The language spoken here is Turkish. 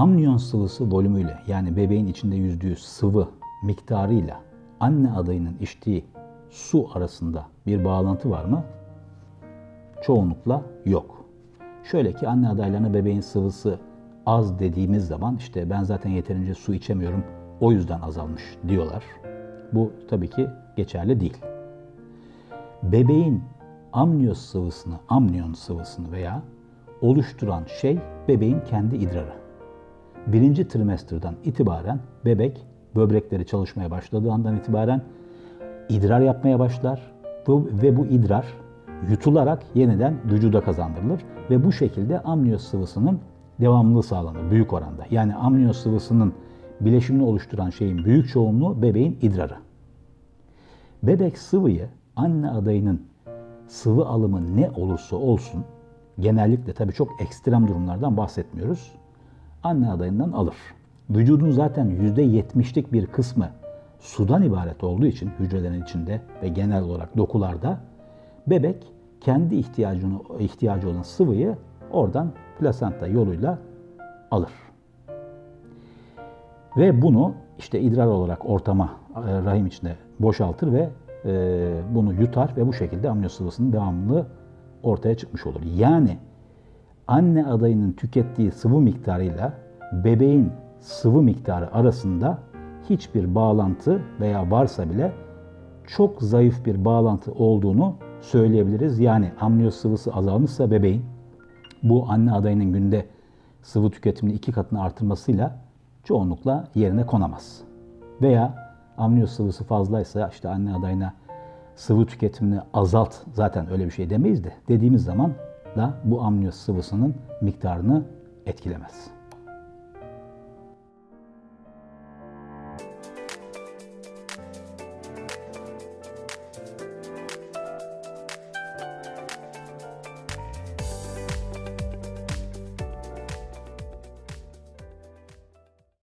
amniyon sıvısı volümüyle yani bebeğin içinde yüzdüğü sıvı miktarıyla anne adayının içtiği su arasında bir bağlantı var mı? Çoğunlukla yok. Şöyle ki anne adaylarına bebeğin sıvısı az dediğimiz zaman işte ben zaten yeterince su içemiyorum o yüzden azalmış diyorlar. Bu tabii ki geçerli değil. Bebeğin amniyos sıvısını, amniyon sıvısını veya oluşturan şey bebeğin kendi idrarı. Birinci trimesterden itibaren bebek böbrekleri çalışmaya başladığı andan itibaren idrar yapmaya başlar ve bu idrar yutularak yeniden vücuda kazandırılır ve bu şekilde amniyos sıvısının devamlılığı sağlanır büyük oranda. Yani amniyos sıvısının bileşimini oluşturan şeyin büyük çoğunluğu bebeğin idrarı. Bebek sıvıyı anne adayının sıvı alımı ne olursa olsun genellikle tabii çok ekstrem durumlardan bahsetmiyoruz. Anne adayından alır. Vücudun zaten %70'lik bir kısmı sudan ibaret olduğu için hücrelerin içinde ve genel olarak dokularda bebek kendi ihtiyacını ihtiyacı olan sıvıyı oradan plasenta yoluyla alır. Ve bunu işte idrar olarak ortama e, rahim içinde boşaltır ve e, bunu yutar ve bu şekilde amniyo sıvısının devamlılığı ortaya çıkmış olur. Yani anne adayının tükettiği sıvı miktarıyla bebeğin sıvı miktarı arasında hiçbir bağlantı veya varsa bile çok zayıf bir bağlantı olduğunu söyleyebiliriz. Yani amniyo sıvısı azalmışsa bebeğin bu anne adayının günde sıvı tüketimini iki katını artırmasıyla çoğunlukla yerine konamaz. Veya amniyo sıvısı fazlaysa işte anne adayına sıvı tüketimini azalt zaten öyle bir şey demeyiz de dediğimiz zaman da bu amniyo sıvısının miktarını etkilemez.